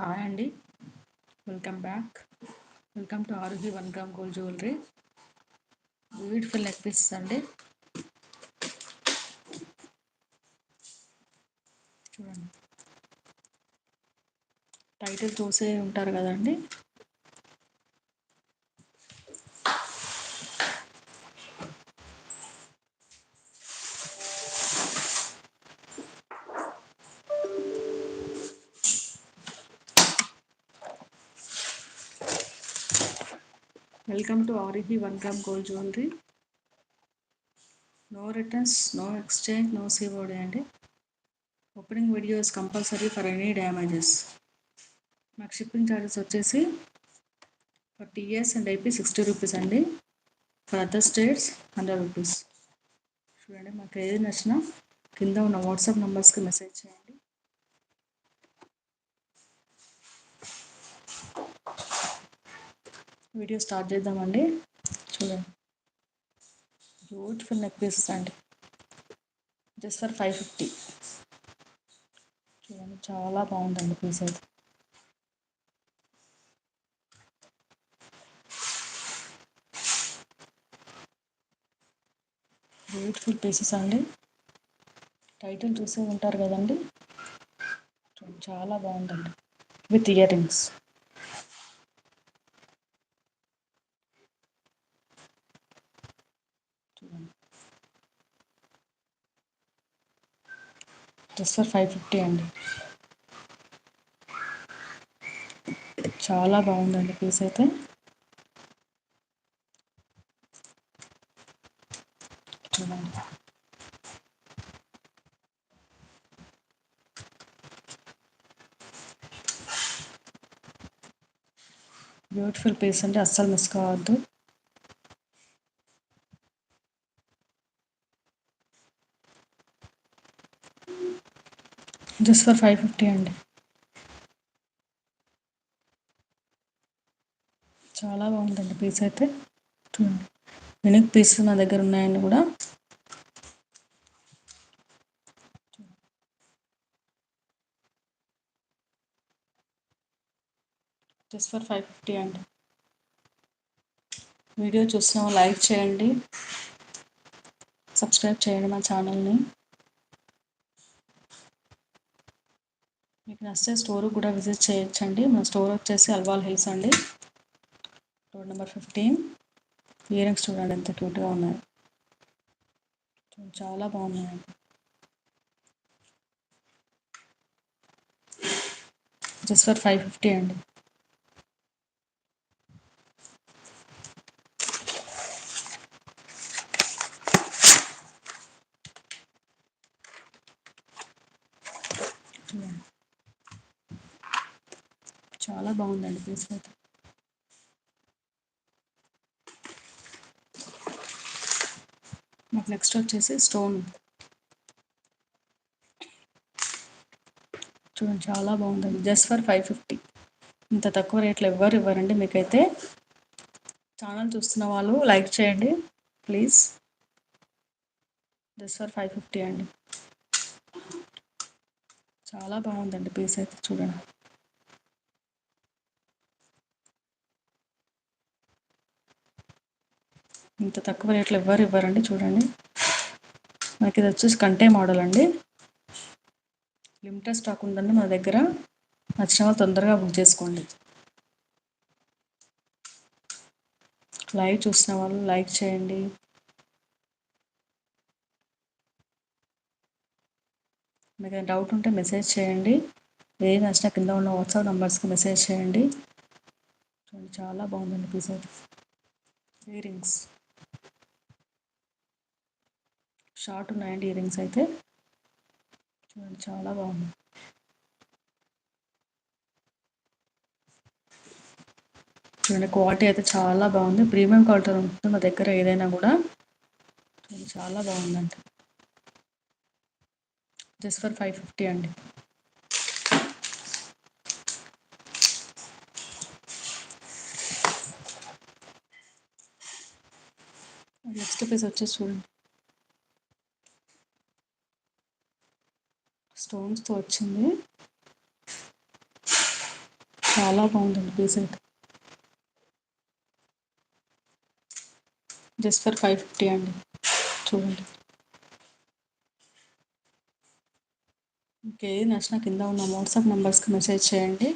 Hi అండి welcome back welcome to Aruhi one gram gold jewellery beautiful neck pieces అండి చూడండి title చూసే ఉంటారు కదండి. Welcome to Arihi one gram gold jewellery no returns no exchange no COD అండి. Opening videos compulsory for any damages మాకు shipping charges వచ్చేసి for TS and AP sixty rupees అండి. For other states hundred rupees చూడండి మాకు ఏది నచ్చినా కింద ఉన్న వాట్సాప్ నెంబర్స్కి మెసేజ్ చేయండి. వీడియో స్టార్ట్ చేద్దామండి. చూడండి. బ్యూటిఫుల్ నెక్ పీసెస్ అండి. జస్ట్ ఫర్ ఫైవ్ ఫిఫ్టీ చూడండి చాలా బాగుందండి పీస్ అయితే. బ్యూటిఫుల్ పీసెస్ అండి. టైటిల్ చూసే ఉంటారు కదండి. చాలా బాగుందండి. విత్ ఇయర్ రింగ్స్ చూడండి జస్ట్ ఫర్ ఫైవ్ ఫిఫ్టీ అండి. చాలా బాగుందండి పీస్ అయితే. చూడండి. బ్యూటిఫుల్ పీస్ అంటే అస్సలు మిస్ కావద్దు. జస్ట్ ఫర్ ఫైవ్ ఫిఫ్టీ అండి. చాలా బాగుందండి పీస్ అయితే. చూడండి. వెనక్ పీస్ నా దగ్గర ఉన్నాయండి కూడా. జస్ట్ ఫర్ ఫైవ్ ఫిఫ్టీ అండి. వీడియో చూసిన లైక్ చేయండి. సబ్స్క్రైబ్ చేయండి మా ఛానల్ని నచ్చే నచ్చితే స్టోర్ కూడా విజిట్ చేయొచ్చండి. మా స్టోర్ వచ్చేసి అల్వాల్ హిల్స్ అండి. రోడ్ నెంబర్ ఫిఫ్టీన్ ఇయరింగ్స్ చూడండి ఎంత క్యూట్గా ఉన్నాయి చాలా బాగున్నాయండి. జస్ట్ ఫర్ ఫైవ్ ఫిఫ్టీ అండి. చూడండి చాలా బాగుందండి పీస్ అయితే. మాకు నెక్స్ట్ వచ్చేసి స్టోన్. చూడండి చాలా బాగుందండి. Just for five fifty. ఇంత తక్కువ రేట్లో ఎవ్వరు ఇవ్వరండి. మీకైతే ఛానల్ చూస్తున్న వాళ్ళు లైక్ చేయండి please. Just for five fifty అండి. చాలా బాగుందండి పీస్ అయితే చూడండి. ఇంత తక్కువ రేట్లో ఎవ్వరు ఇవ్వరండి చూడండి. మనకి ఇది వచ్చేసి కంటే మోడల్ అండి. లిమిటెడ్ స్టాక్ ఉందండి మన దగ్గర. నచ్చిన వాళ్ళు తొందరగా బుక్ చేసుకోండి. లైవ్ చూసిన వాళ్ళు లైక్ చేయండి. మీకు డౌట్ ఉంటే మెసేజ్ చేయండి. ఏది నచ్చిన కింద ఉన్న వాట్సాప్ నెంబర్స్కి మెసేజ్ చేయండి. చూడండి చాలా బాగుందండి పీస్ అయితే. ఇయర్ రింగ్స్ షార్ట్ ఉన్నాయండి ఇయర్ రింగ్స్ అయితే. చూడండి చాలా బాగుంది. చూడండి క్వాలిటీ అయితే చాలా బాగుంది. ప్రీమియం క్వాలిటీ ఉంటుంది మా దగ్గర ఏదైనా కూడా. చూడండి చాలా బాగుందండి జస్ట్ ఫర్ ఫైవ్ ఫిఫ్టీ అండి. నెక్స్ట్ పీస్ వచ్చేసి చూడండి. స్టోన్స్తో వచ్చింది. చాలా బాగుందండి పీస్ అయితే జస్ట్ ఫర్ ఫైవ్ ఫిఫ్టీ అండి. చూడండి. ఇంకేది నచ్చినా కింద ఉన్న వాట్సాప్ నెంబర్స్కి మెసేజ్ చేయండి.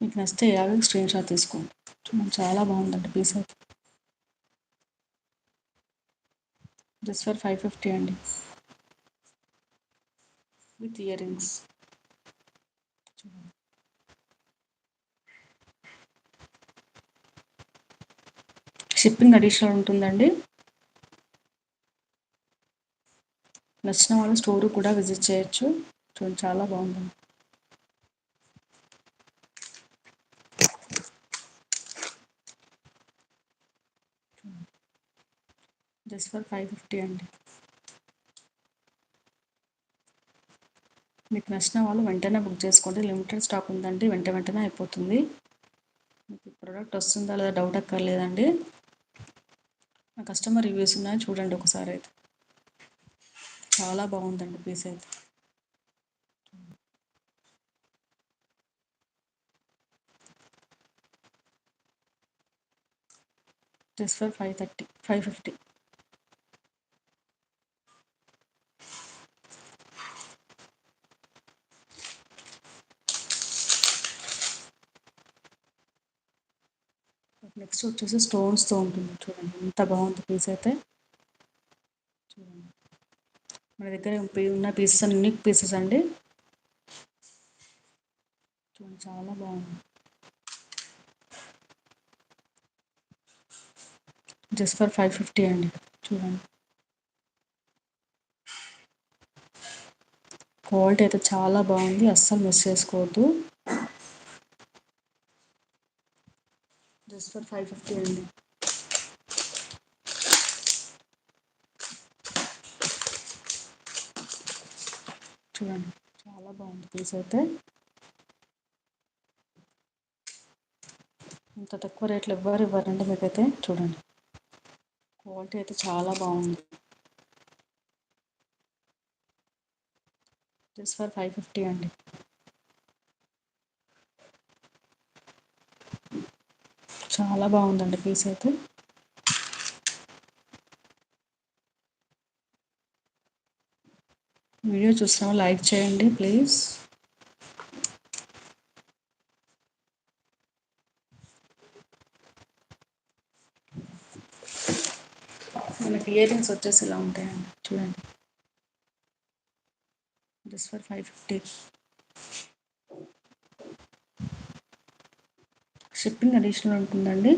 మీకు నచ్చితే ఇలాగే స్క్రీన్ షాట్ తీసుకోండి. చూడండి చాలా బాగుందండి పీస్ అయితే జస్ట్ ఫర్ ఫైవ్ ఫిఫ్టీ అండి. With ear rings shipping additional ఉంటుందండి. నచ్చిన వాళ్ళు స్టోర్ కూడా విజిట్ చేయొచ్చు. చూడండి చాలా బాగుంటుంది. జస్ట్ ఫర్ ఫైవ్ ఫిఫ్టీ అండి. మీకు నచ్చిన వాళ్ళు వెంటనే బుక్ చేసుకోండి. లిమిటెడ్ స్టాక్ ఉందండి వెంట వెంటనే అయిపోతుంది. మీకు ప్రోడక్ట్ వస్తుందా లేదా డౌట్ అక్కర్లేదండి. నా కస్టమర్ రివ్యూస్ ఉన్నాయి చూడండి ఒకసారి అయితే. చాలా బాగుందండి పీస్ అయితే. Just for five thirty five fifty. Next వచ్చేసి స్టోన్స్తో ఉంటుంది. చూడండి ఎంత బాగుంది పీస్ అయితే. చూడండి. మన దగ్గర ఉన్న పీసెస్ అన్ని పీసెస్ అండి. చూడండి చాలా బాగుంది. జస్ట్ ఫర్ ఫైవ్ ఫిఫ్టీ అండి. చూడండి. క్వాలిటీ అయితే చాలా బాగుంది. అస్సలు మిస్ చేసుకోవద్దు. జస్ట్ ఫర్ ఫైవ్ ఫిఫ్టీ అండి. చూడండి చాలా బాగుంది పీస్ అయితే. ఇంత తక్కువ రేట్లు ఇవ్వరు ఇవ్వరండి మీకైతే చూడండి. క్వాలిటీ అయితే చాలా బాగుంది. జస్ట్ ఫర్ ఫైవ్ ఫిఫ్టీ అండి. చాలా బాగుందండి పీస్ అయితే. వీడియో చూస్తాము లైక్ చేయండి ప్లీజ్. మనకి ఇయర్ రింగ్స్ వచ్చేసి ఇలా ఉంటాయండి. చూడండి. Just for five fifty shipping additional ఉంటుందండి.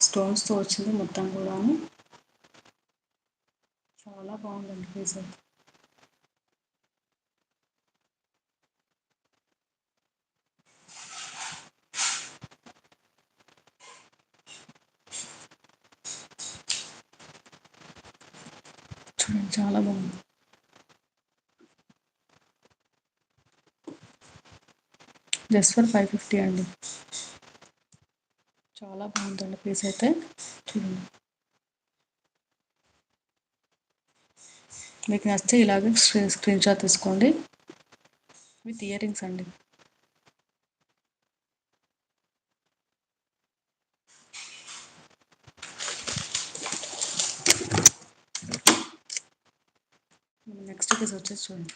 స్టోన్స్తో వచ్చింది మొత్తం కూడా చాలా బాగుందండి పీస్ అయితే. చూడండి చాలా బాగుంది. జస్ట్ ఫర్ ఫైవ్ ఫిఫ్టీ అండి. చాలా బాగుందండి పీస్ అయితే. చూడండి. మీకు నచ్చితే ఇలాగే స్క్రీన్ స్క్రీన్ షాట్ తీసుకోండి. విత్ ఇయర్ రింగ్స్ అండి నెక్స్ట్ పీస్ వచ్చేసి చూడండి.